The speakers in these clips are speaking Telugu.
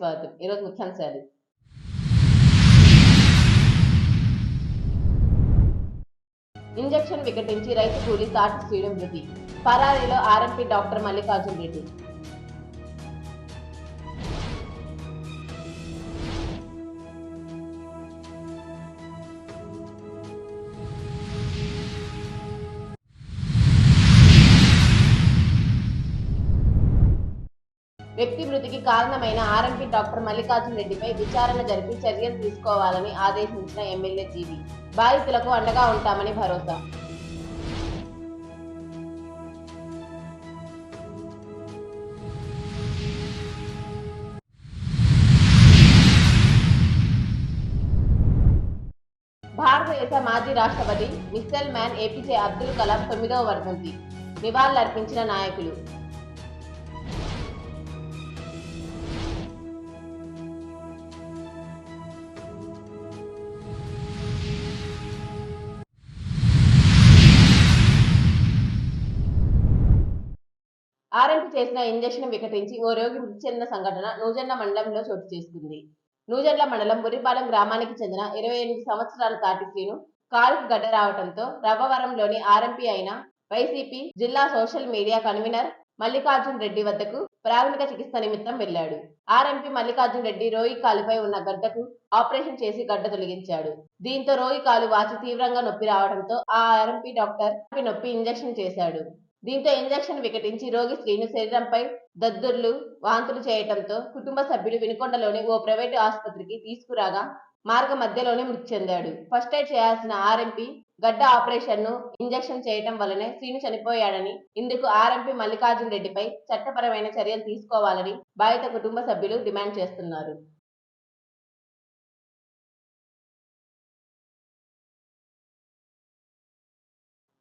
స్వాగతం ఈరోజు ముఖ్యాంశాలు ఇంజెక్షన్ వికటించి రైతు కూలీ సాటి శ్రీడం మృతి పరారీలో ఆర్ఎంపీ డాక్టర్ మల్లికార్జున్ రెడ్డి. వ్యక్తి మృతికి కారణమైన ఆర్ఎంపీ డాక్టర్ మల్లికార్జున్ రెడ్డిపై విచారణ జరిపి చర్యలు తీసుకోవాలని ఆదేశించిన ఎమ్మెల్యే జీవి. బాధితులకు అండగా ఉంటామని భరోసా. భారతదేశ మాజీ రాష్ట్రపతి missile man APJ Abdul Kalam తొమ్మిదవ వర్ధంతి. నివాళులర్పించిన నాయకులు. ఆర్ఎంపీ చేసిన ఇంజక్షన్ వికటించి ఓ రోగి మృతి చెందిన సంఘటన నూజెండ్ల మండలంలో చోటు చేసుకుంది. నూజెండ్ల మండలం బురిపాలెం గ్రామానికి చెందిన ఇరవై ఎనిమిది సంవత్సరాల తాటి శ్రీను కాలుకు గడ్డ రావడంతో రవ్వవరంలోని ఆర్ఎంపీ అయిన వైసీపీ జిల్లా social media convener Mallikarjun Reddy వద్దకు ప్రాథమిక చికిత్స నిమిత్తం వెళ్ళాడు ఆర్ఎంపీ మల్లికార్జున్ రెడ్డి రోగి కాలుపై ఉన్న గడ్డకు ఆపరేషన్ చేసి గడ్డ తొలగించాడు. దీంతో రోగి కాలు వాచి తీవ్రంగా నొప్పి రావడంతో ఆ ఆర్ఎంపీ డాక్టర్ నొప్పి ఇంజెక్షన్ చేశాడు. దీంతో ఇంజెక్షన్ వికటించి రోగి శ్రీను శరీరంపై దద్దుర్లు వాంతులు చేయటంతో కుటుంబ సభ్యులు వినుకొండలోని ఓ ప్రైవేటు ఆసుపత్రికి తీసుకురాగా మార్గ మధ్యలోనే మృతి చెందాడు. ఫస్ట్ ఎయిడ్ చేయాల్సిన ఆర్ఎంపీ గడ్డ ఆపరేషన్ను ఇంజెక్షన్ చేయటం వల్లనే శ్రీను చనిపోయాడని ఇందుకు ఆర్ఎంపీ మల్లికార్జున్ రెడ్డిపై చట్టపరమైన చర్యలు తీసుకోవాలని బాధిత కుటుంబ సభ్యులు డిమాండ్ చేస్తున్నారు.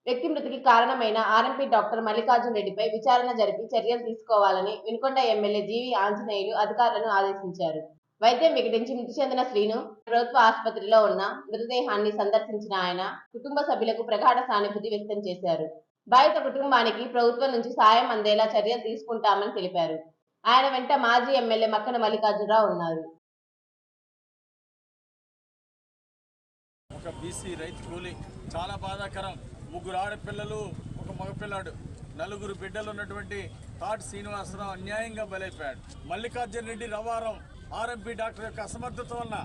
వ్యక్తి మృతికి కారణమైన ఆర్ఎంపీ డాక్టర్ మల్లికార్జున్ రెడ్డిపై విచారణ జరిపి చర్యలు తీసుకోవాలని వినుకొండ ఎమ్మెల్యే జీవి ఆంజనేయులు అధికారులను ఆదేశించారు. వైద్యం వికటించి మృతి చెందిన శ్రీను ప్రభుత్వ ఆసుపత్రిలో ఉన్న మృతదేహాన్ని సందర్శించిన ఆయన కుటుంబ సభ్యులకు ప్రగాఢ సానుభూతి వ్యక్తం చేశారు. బాధిత కుటుంబానికి ప్రభుత్వం నుంచి సాయం అందేలా చర్యలు తీసుకుంటామని తెలిపారు. ఆయన వెంట మాజీ ఎమ్మెల్యే మక్కన మల్లికార్జునరావు ఉన్నారు. ఒక బీసీ రైతు కూలి చాలా బాధాకరం. ముగ్గురు ఆడపిల్లలు ఒక మగపిల్లాడు. నలుగురు బిడ్డలు ఉన్నటువంటి తాటి శ్రీనివాసరావు అన్యాయంగా బలైపోయాడు. మల్లికార్జున రెడ్డి రవారం ఆర్ఎంపీ డాక్టర్ యొక్క అసమర్థత వలన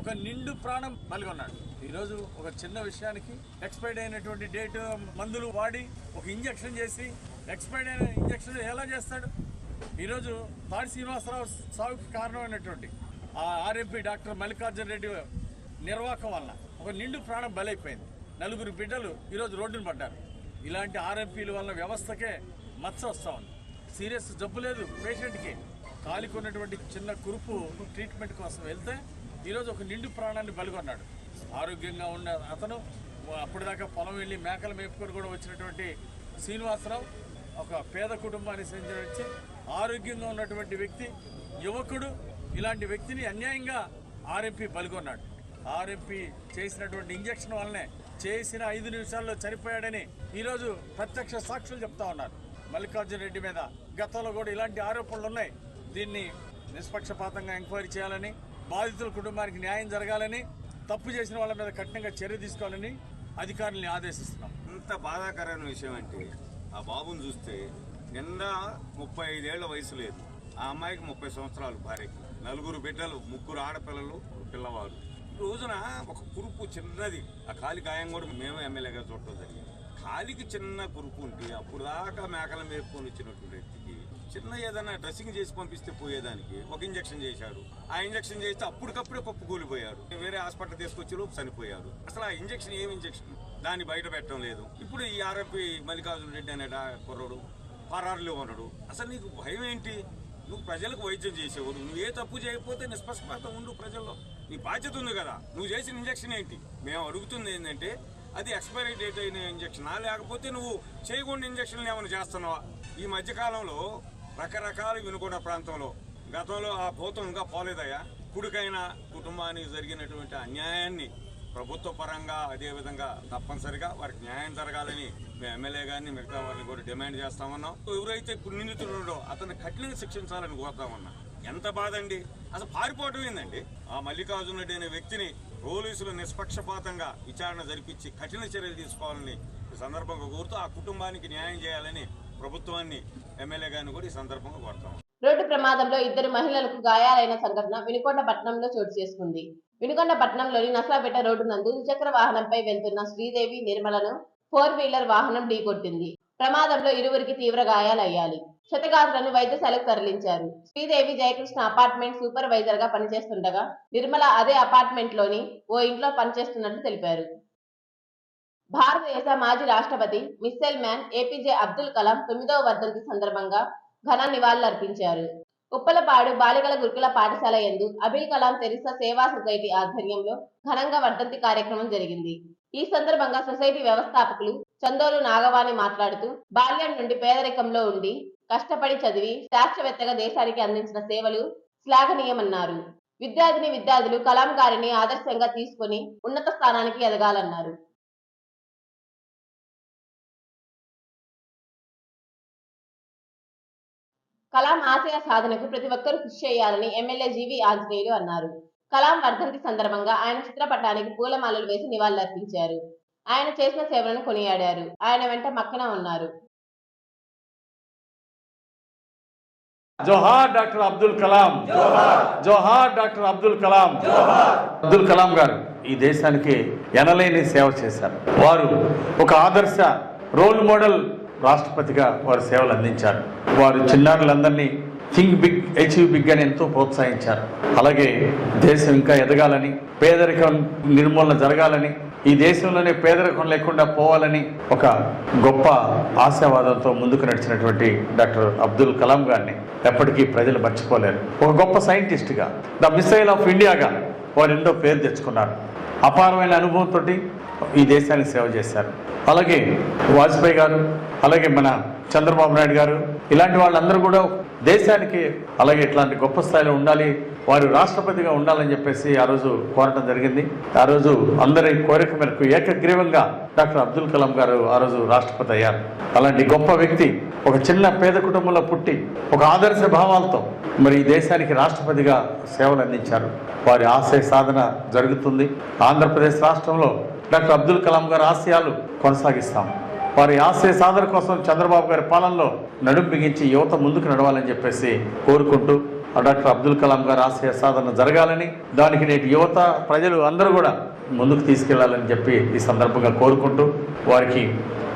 ఒక నిండు ప్రాణం పలిగొన్నాడు. ఈరోజు ఒక చిన్న విషయానికి ఎక్స్పైర్డ్ అయినటువంటి డేట్ మందులు వాడి ఒక ఇంజక్షన్ చేసి ఎక్స్పైర్డ్ అయిన ఇంజక్షన్ ఎలా చేస్తాడు? ఈరోజు తాడి శ్రీనివాసరావు సాగుకి కారణమైనటువంటి ఆ ఆర్ఎంపీ డాక్టర్ మల్లికార్జున రెడ్డి నిర్వాహకం వల్ల ఒక నిండు ప్రాణం బలైపోయింది. నలుగురు బిడ్డలు ఈరోజు రోడ్డును పడ్డారు. ఇలాంటి ఆర్ఎంపీల వల్ల వ్యవస్థకే మచ్చ వస్తూ ఉంది. సీరియస్ జబ్బు లేదు పేషెంట్కి. కాలికొన్నటువంటి చిన్న కురుపు ట్రీట్మెంట్ కోసం వెళ్తే ఈరోజు ఒక నిండు ప్రాణాన్ని బలిగొన్నాడు. ఆరోగ్యంగా ఉన్న అతను అప్పటిదాకా పొలం వెళ్ళి మేకలు మేపుకొని కూడా వచ్చినటువంటి శ్రీనివాసరావు ఒక పేద కుటుంబానికి చెందించి ఆరోగ్యంగా ఉన్నటువంటి వ్యక్తి యువకుడు ఇలాంటి వ్యక్తిని అన్యాయంగా ఆర్ఎంపీ బలిగొన్నాడు. ఆర్ఎంపీ చేసినటువంటి ఇంజక్షన్ వల్లనే చేసిన ఐదు నిమిషాల్లో చనిపోయాడని ఈరోజు ప్రత్యక్ష సాక్షులు చెప్తా ఉన్నారు. మల్లికార్జున రెడ్డి మీద గతంలో కూడా ఇలాంటి ఆరోపణలు ఉన్నాయి. దీన్ని నిష్పక్షపాతంగా ఎంక్వైరీ చేయాలని బాధితుల కుటుంబానికి న్యాయం జరగాలని తప్పు చేసిన వాళ్ళ మీద కఠినంగా చర్య తీసుకోవాలని అధికారుల్ని ఆదేశిస్తున్నాం. ఎంత బాధాకరమైన విషయం అంటే ఆ బాబుని చూస్తే నిన్న ముప్పై ఐదేళ్ళ వయసు లేదు. ఆ అమ్మాయికి ముప్పై సంవత్సరాలు భార్యకి నలుగురు బిడ్డలు ముగ్గురు ఆడపిల్లలు పిల్లవాడు. రోజున ఒక కురుపు చిన్నది. ఆ కాలి గాయం కూడా మేము ఎమ్మెల్యేగా చూడటం జరిగింది. కాలికి చిన్న కురుపు ఉంటే అప్పుడు దాకా మేకల మేపుకొని వచ్చినటువంటి వ్యక్తికి చిన్న ఏదైనా డ్రెస్సింగ్ చేసి పంపిస్తే పోయేదానికి ఒక ఇంజక్షన్ చేశాడు ఆ ఇంజక్షన్ చేస్తే అప్పటికప్పుడే పప్పు కూలిపోయాడు వేరే హాస్పిటల్ తీసుకొచ్చి లోపు చనిపోయారు. అసలు ఆ ఇంజక్షన్ ఏం ఇంజక్షన్? దాన్ని బయట పెట్టడం లేదు. ఇప్పుడు ఈ ఆర్ఎంపీ మల్లికార్జున రెడ్డి అనే డా- కుర్రోడు పరారులో ఉన్నాడు. అసలు నీకు భయం ఏంటి? నువ్వు ప్రజలకు వైద్యం చేసేవాడు. నువ్వు ఏ తప్పు చేయకపోతే నిష్పక్షపాతం ఉండు ప్రజల్లో. నీ బాధ్యత ఉంది కదా. నువ్వు చేసిన ఇంజక్షన్ ఏంటి? మేము అడుగుతుంది ఏంటంటే అది ఎక్స్పైరీ డేట్ అయిన ఇంజక్షనా లేకపోతే నువ్వు చేయకుండా ఇంజక్షన్లు ఏమైనా చేస్తున్నావా? ఈ మధ్యకాలంలో రకరకాల వినుకొండ ప్రాంతంలో గతంలో ఆ భూతం ఇంకా పోలేదయ్యా. కుడికైన కుటుంబానికి జరిగినటువంటి అన్యాయాన్ని ప్రభుత్వ పరంగా అదేవిధంగా తప్పనిసరిగా వారికి న్యాయం జరగాలని మేము ఎమ్మెల్యే గారిని మిగతా వారిని కూడా డిమాండ్ చేస్తామన్నాం ఎవరైతే ఇప్పుడు నిందితుడు ఉన్నాడో అతన్ని కఠినంగా శిక్షించాలని కోరుతామన్నా ఎంత బాధ అండి? అసలు పారిపోవటం ఏందండి? ఆ మల్లికార్జున రెడ్డి అనే వ్యక్తిని పోలీసులు నిష్పక్షపాతంగా విచారణ జరిపించి కఠిన చర్యలు తీసుకోవాలని ఈ సందర్భంగా కోరుతూ ఆ కుటుంబానికి న్యాయం చేయాలని ప్రభుత్వాన్ని ఎమ్మెల్యే గారిని కూడా ఈ సందర్భంగా కోరుతాం. రోడ్డు ప్రమాదంలో ఇద్దరు మహిళలకు గాయాలైన సంఘటన వినుకొండ పట్టణంలో చోటు చేసుకుంది. వినుకొండ పట్టణంలోని నసలాపేట రోడ్డు నందు ద్విచక్ర వాహనంపై వెళ్తున్న శ్రీదేవి నిర్మలను ఫోర్ వీలర్ వాహనం ఢీకొట్టింది. ప్రమాదంలో ఇరువురికి తీవ్ర గాయాలయ్యాలి క్షతగాత్రులను వైద్యశాలకు తరలించారు. శ్రీదేవి జయకృష్ణ అపార్ట్మెంట్ సూపర్వైజర్గా పనిచేస్తుండగా నిర్మల అదే అపార్ట్మెంట్లోని ఓ ఇంట్లో పనిచేస్తున్నట్లు తెలిపారు. భారతదేశ మాజీ రాష్ట్రపతి missile man APJ Abdul Kalam తొమ్మిదవ వర్ధంతి సందర్భంగా ఘన నివాళులర్పించారు ఉప్పలపాడు బాలికల గురుకుల పాఠశాల యందు అబిల్ కలాం తెరిసా సేవా సొసైటీ ఆధ్వర్యంలో ఘనంగా వర్ధంతి కార్యక్రమం జరిగింది. ఈ సందర్భంగా సొసైటీ వ్యవస్థాపకులు చందోలు నాగవాణి మాట్లాడుతూ బాల్యం నుండి పేదరికంలో ఉండి కష్టపడి చదివి శాస్త్రవేత్తగా దేశానికి అందించిన సేవలు శ్లాఘనీయమన్నారు. విద్యార్థిని విద్యార్థులు కలాం గారిని ఆదర్శంగా తీసుకొని ఉన్నత స్థానానికి ఎదగాలన్నారు. కలాం ఆశయ సాధనకు ప్రతి ఒక్కరూ కృషి చేయాలని ఎమ్మెల్యే జీవి ఆంజనేయులు అన్నారు. కలాం వర్ధంతి సందర్భంగా ఆయన చిత్రపటానికి పూలమాలలు వేసి నివాళులర్పించారు. ఆయన చేసిన సేవలను కొనియాడారు. ఆయన వెంట మక్కన ఉన్నారు. జోహార్ డాక్టర్ అబ్దుల్ కలాం. జోహార్ డాక్టర్ అబ్దుల్ కలాం. అబ్దుల్ కలాం గారు ఈ దేశానికి ఎనలేని సేవ చేశారు. వారు ఒక ఆదర్శ రోల్ మోడల్ రాష్ట్రపతిగా వారు సేవలు అందించారు. వారు చిన్నారులందరినీ థింక్ బిగ్ అచీవ్ బిగ్ అని ఎంతో ప్రోత్సహించారు. అలాగే దేశం ఇంకా ఎదగాలని పేదరికం నిర్మూలన జరగాలని ఈ దేశంలోనే పేదరికం లేకుండా పోవాలని ఒక గొప్ప ఆశావాదంతో ముందుకు నడిచినటువంటి డాక్టర్ అబ్దుల్ కలాం గారిని ఎప్పటికీ ప్రజలు మర్చిపోలేరు. ఒక గొప్ప సైంటిస్ట్గా ద మిసైల్ ఆఫ్ ఇండియాగా వారు ఎంతో పేరు తెచ్చుకున్నారు. అపారమైన అనుభవంతో ఈ దేశానికి సేవ చేశారు. అలాగే వాజ్పేయి గారు అలాగే మన చంద్రబాబు నాయుడు గారు ఇలాంటి వాళ్ళందరూ కూడా దేశానికి అలాగే ఇట్లాంటి గొప్ప స్థాయిలో ఉండాలి వారు రాష్ట్రపతిగా ఉండాలని చెప్పేసి ఆ రోజు కోరటం జరిగింది. ఆ రోజు అందరి కోరిక మేరకు ఏకగ్రీవంగా డాక్టర్ అబ్దుల్ కలాం గారు ఆ రోజు రాష్ట్రపతి అయ్యారు. అలాంటి గొప్ప వ్యక్తి ఒక చిన్న పేద కుటుంబంలో పుట్టి ఒక ఆదర్శ భావాలతో మరి ఈ దేశానికి రాష్ట్రపతిగా సేవలు అందించారు. వారి ఆశయ సాధన జరుగుతుంది. ఆంధ్రప్రదేశ్ రాష్ట్రంలో డాక్టర్ అబ్దుల్ కలాం గారి ఆశయాలు కొనసాగిస్తాం వారి ఆశయ సాధన కోసం చంద్రబాబు గారి పాలనలో నడుం బిగించి యువత ముందుకు నడవాలని చెప్పేసి కోరుకుంటూ డాక్టర్ అబ్దుల్ కలాం గారి ఆశయ సాధన జరగాలని దానికి నేటి యువత ప్రజలు అందరూ కూడా ముందుకు తీసుకెళ్ళాలని చెప్పి ఈ సందర్భంగా కోరుకుంటూ వారికి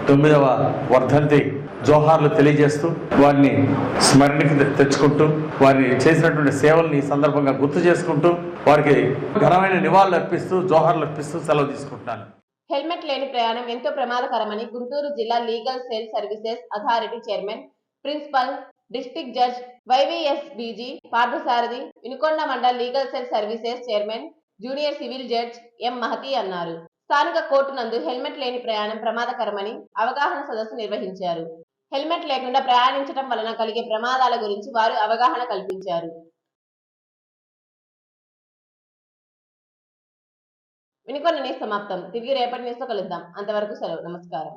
తొమ్మిదవ వర్ధంతి జోహార్లు తెలియజేస్తూ వారిని స్మరణకి తె- తెచ్చుకుంటూ వారిని చేసినటువంటి సేవల్ని ఈ సందర్భంగా గుర్తు చేసుకుంటూ వారికి ఘనమైన నివాళులు అర్పిస్తూ జోహార్లు అర్పిస్తూ సెలవు తీసుకుంటున్నాను. హెల్మెట్ లేని ప్రయాణం ఎంతో ప్రమాదకరమని గుంటూరు జిల్లా legal cell services authority chairman principal district judge YVS DG Parthasarathi Vinukonda mandal legal cell services chairman junior civil judge M Mahathi అన్నారు. స్థానిక కోర్టు నందు హెల్మెట్ లేని ప్రయాణం ప్రమాదకరమని అవగాహన సదస్సు నిర్వహించారు. హెల్మెట్ లేకుండా ప్రయాణించడం వలన కలిగే ప్రమాదాల గురించి వారు అవగాహన కల్పించారు. వినుకొని సమాప్తం. తిరిగి రేపటి న్యూస్తో కలుద్దాం. అంతవరకు సెలవు. నమస్కారం.